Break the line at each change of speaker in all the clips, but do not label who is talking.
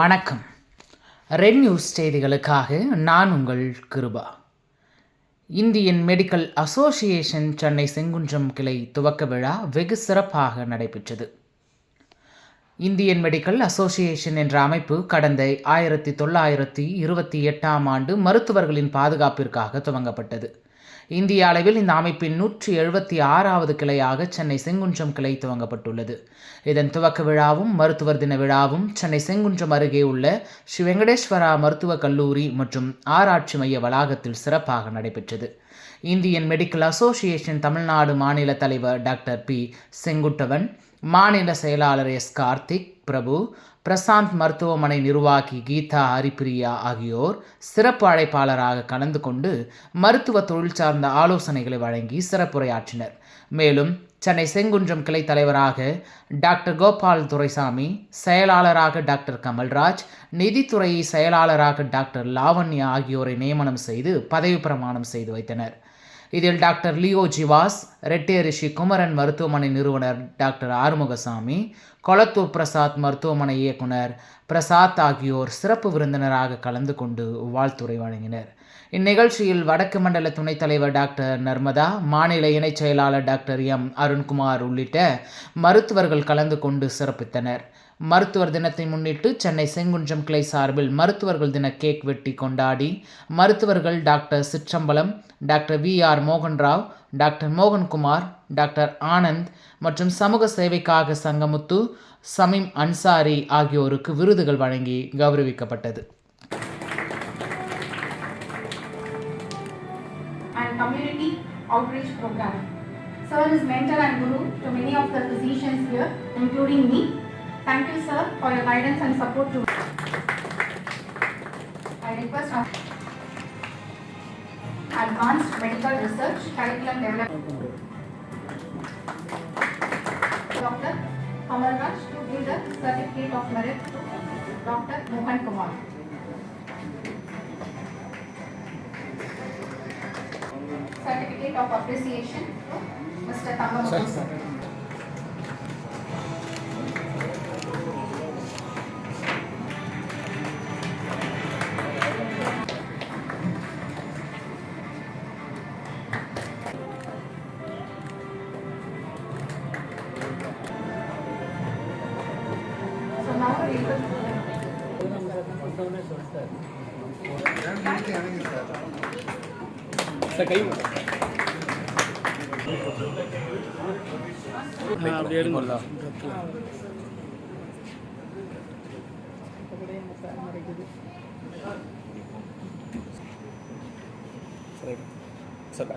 வணக்கம். Red news செய்திகளுக்காக நான் உங்கள் Kiruba. Indian medical association Chennai Sengundram கிளை துவக்க விழா வெகு சிறப்பாக நடைபெற்றது. இந்தியன் மெடிக்கல் அசோசியேஷன் என்ற அமைப்பு கடந்த ஆயிரத்தி தொள்ளாயிரத்தி இருபத்தி எட்டாம் ஆண்டு மருத்துவர்களின் பாதுகாப்பிற்காக துவங்கப்பட்டது. இந்திய அளவில் இந்த அமைப்பின் நூற்றி எழுபத்தி ஆறாவது கிளையாக சென்னை செங்குன்றம் கிளை துவங்கப்பட்டுள்ளது. இதன் துவக்க விழாவும் மருத்துவர் தின விழாவும் சென்னை செங்குன்றம் அருகே உள்ள ஸ்ரீ வெங்கடேஸ்வரா மருத்துவக் கல்லூரி மற்றும் ஆராய்ச்சி மைய வளாகத்தில் சிறப்பாக நடைபெற்றது. இந்தியன் மெடிக்கல் அசோசியேஷன் தமிழ்நாடு மாநில தலைவர் டாக்டர் பி. செங்குட்டவன் மாநில செயலாளர் எஸ். கார்த்திக் பிரபு பிரசாந்த் மருத்துவமனை நிர்வாகி கீதா ஹரிப்பிரியா ஆகியோர் சிறப்பு அழைப்பாளராக கலந்து கொண்டு மருத்துவ தொழில் சார்ந்த ஆலோசனைகளை வழங்கி சிறப்புரையாற்றினர். மேலும் சென்னை செங்குன்றம் கிளை தலைவராக டாக்டர் கோபால் துரைசாமி செயலாளராக டாக்டர் கமல்ராஜ் நிதித்துறை செயலாளராக டாக்டர் லாவண்யா ஆகியோரை நியமனம் செய்து பதவி பிரமாணம் செய்து வைத்தனர். இதில் டாக்டர் லியோ ஜிவாஸ் ரெட்டே ரிஷி குமரன் மருத்துவமனை நிறுவனர் டாக்டர் ஆறுமுகசாமி கொளத்தூர் பிரசாத் மருத்துவமனை இயக்குனர் பிரசாத் ஆகியோர் சிறப்பு விருந்தினராக கலந்து கொண்டு வாழ்த்துரை வழங்கினர். இந்நிகழ்ச்சியில் வடக்கு மண்டல துணைத் தலைவர் டாக்டர் நர்மதா மாநில இணைச் செயலாளர் டாக்டர் எம். அருண்குமார் உள்ளிட்ட மருத்துவர்கள் கலந்து கொண்டு சிறப்பித்தனர். மருத்துவர் தினத்தை முன்னிட்டு சென்னை செங்குன்றம் கிளை சார்பில் மருத்துவர்கள் தின கேக் வெட்டி கொண்டாடி மருத்துவர்கள் doctor Chitrambalam doctor V R Mohanrao doctor Mohankumar doctor Anand மற்றும் சமூக சேவைக்காக சங்கமுத்து சமீம் அன்சாரி ஆகியோருக்கு விருதுகள் வழங்கி கௌரவிக்கப்பட்டது
outreach program. Sir is mentor and guru to many of the physicians here, including me. Thank you, sir, for your guidance and support to. I request advanced medical research curriculum development. Dr. Kamal Raj to give the certificate of merit to Dr. Mohan Kumar. Certificate of appreciation to Mr. Tangamukhu. So
sir கை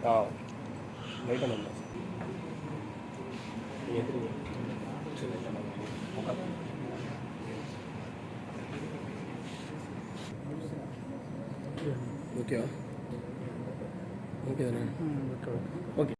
ஆ லைட்டாக நல்லா நீங்கள் எந்திரிங்க சரி லைட்டாக நல்லா உட்காந்து ஓகேவா? ஓகே தானே? ஓகே.